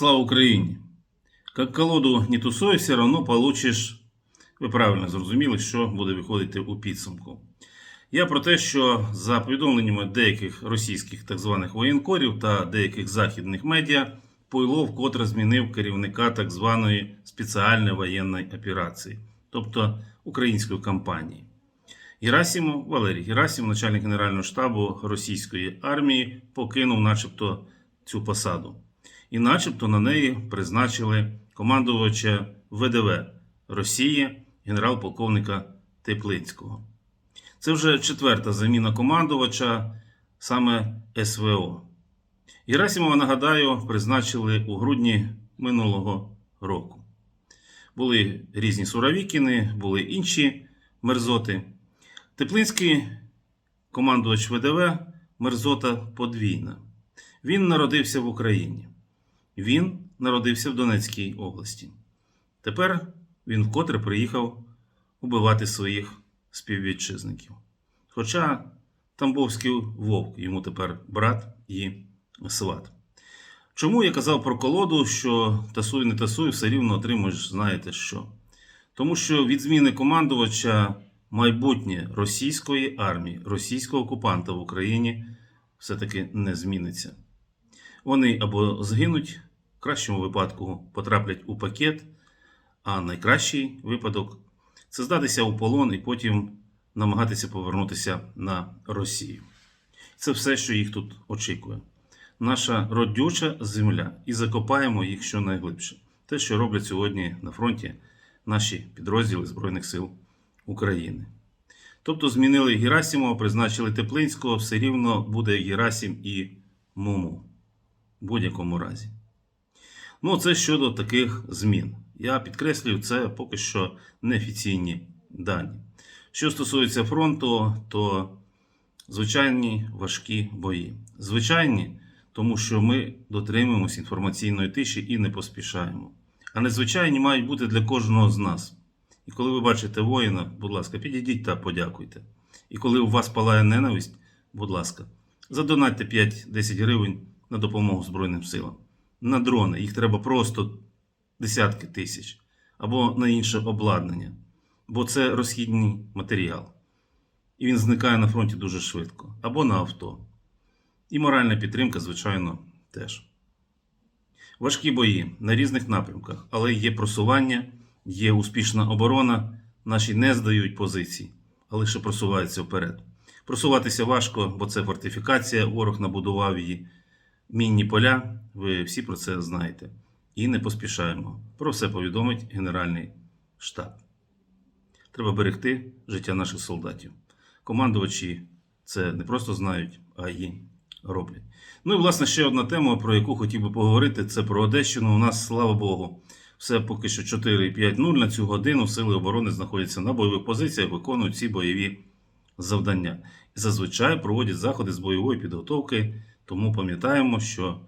Слава Україні! Як колоду не тусуй, все одно получиш. Ви правильно зрозуміли, що буде виходити у підсумку. Я про те, що за повідомленнями деяких російських так званих воєнкорів та деяких західних медіа, Пуйло вкотре змінив керівника так званої спеціальної воєнної операції, тобто української кампанії. Герасимов, Валерій Герасимов, начальник Генерального штабу російської армії, покинув начебто цю посаду. І начебто на неї призначили командувача ВДВ Росії генерал-полковника Теплицького. Це вже четверта заміна командувача саме СВО. Герасимова, нагадаю, призначили у грудні минулого року. Були різні Суровікіни, були інші мерзоти. Теплинський командувач ВДВ мерзота подвійна. Він народився в Україні. Він народився в Донецькій області. Тепер він вкотре приїхав убивати своїх співвітчизників. Хоча Тамбовський вовк йому тепер брат і сват. Чому я казав про колоду, що тасуй, не тасуй, все рівно отримуєш, знаєте що? Тому що від зміни командувача майбутнє російської армії, російського окупанта в Україні все-таки не зміниться. Вони або згинуть, в кращому випадку потраплять у пакет, а найкращий випадок це здатися у полон і потім намагатися повернутися на Росію. Це все, що їх тут очікує. Наша родюча земля, і закопаємо їх щонайглибше. Те, що роблять сьогодні на фронті наші підрозділи Збройних сил України. Тобто змінили Герасимова, призначили Теплинського, все рівно буде Герасим і Муму. В будь-якому разі. Ну, це щодо таких змін. Я підкреслюю, це поки що неофіційні дані. Що стосується фронту, то звичайні важкі бої. Звичайні, тому що ми дотримуємося інформаційної тиші і не поспішаємо. А незвичайні мають бути для кожного з нас. І коли ви бачите воїна, будь ласка, підійдіть та подякуйте. І коли у вас палає ненависть, будь ласка, задонатьте 5-10 гривень на допомогу Збройним силам. На дрони. Їх треба просто десятки тисяч. Або на інше обладнання. Бо це розхідний матеріал. І він зникає на фронті дуже швидко. Або на авто. І моральна підтримка, звичайно, теж. Важкі бої на різних напрямках, але є просування, є успішна оборона. Наші не здають позицій, а лише просуваються вперед. Просуватися важко, бо це фортифікація, ворог набудував її. Мінні поля, ви всі про це знаєте. І не поспішаємо. Про все повідомить Генеральний штаб. Треба берегти життя наших солдатів. Командувачі це не просто знають, а й роблять. Ну і власне ще одна тема, про яку хотів би поговорити, це про Одещину. У нас, слава Богу, все поки що 4-5-0 на цю годину. Сили оборони знаходяться на бойових позиціях, виконують ці бойові завдання. Зазвичай проводять заходи з бойової підготовки. Тому пам'ятаємо, що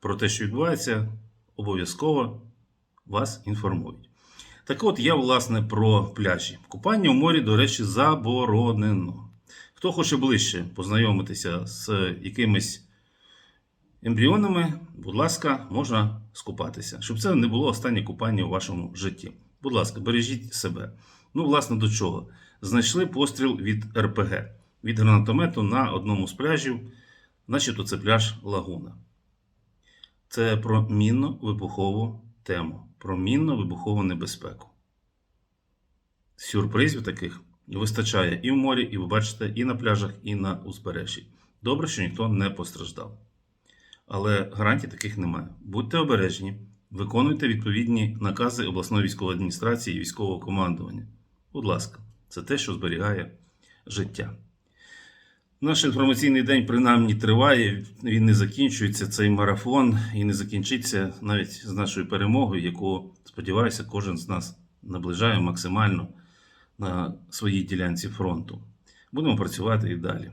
про те, що відбувається, обов'язково вас інформують. Так от я, власне, про пляжі. Купання у морі, до речі, заборонено. Хто хоче ближче познайомитися з якимись ембріонами, будь ласка, можна скупатися, щоб це не було останнє купання у вашому житті. Будь ласка, бережіть себе. Ну, власне, до чого? Знайшли постріл від РПГ, від гранатомету на одному з пляжів, начебто це пляж Лагуна. Це про мінно-вибухову тему, про мінно-вибухову небезпеку. Сюрпризів таких вистачає і в морі, і ви бачите, і на пляжах, і на узбережжі. Добре, що ніхто не постраждав. Але гарантій таких немає. Будьте обережні, виконуйте відповідні накази обласної військової адміністрації і військового командування. Будь ласка, це те, що зберігає життя. Наш інформаційний день принаймні триває, він не закінчується цей марафон і не закінчиться навіть з нашою перемогою, яку, сподіваюся, кожен з нас наближає максимально на своїй ділянці фронту. Будемо працювати і далі.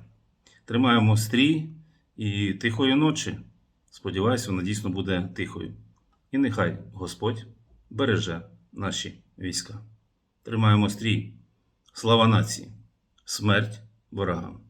Тримаємо стрій і тихої ночі. Сподіваюся, вона дійсно буде тихою. І нехай Господь береже наші війська. Тримаємо стрій. Слава нації! Смерть ворогам!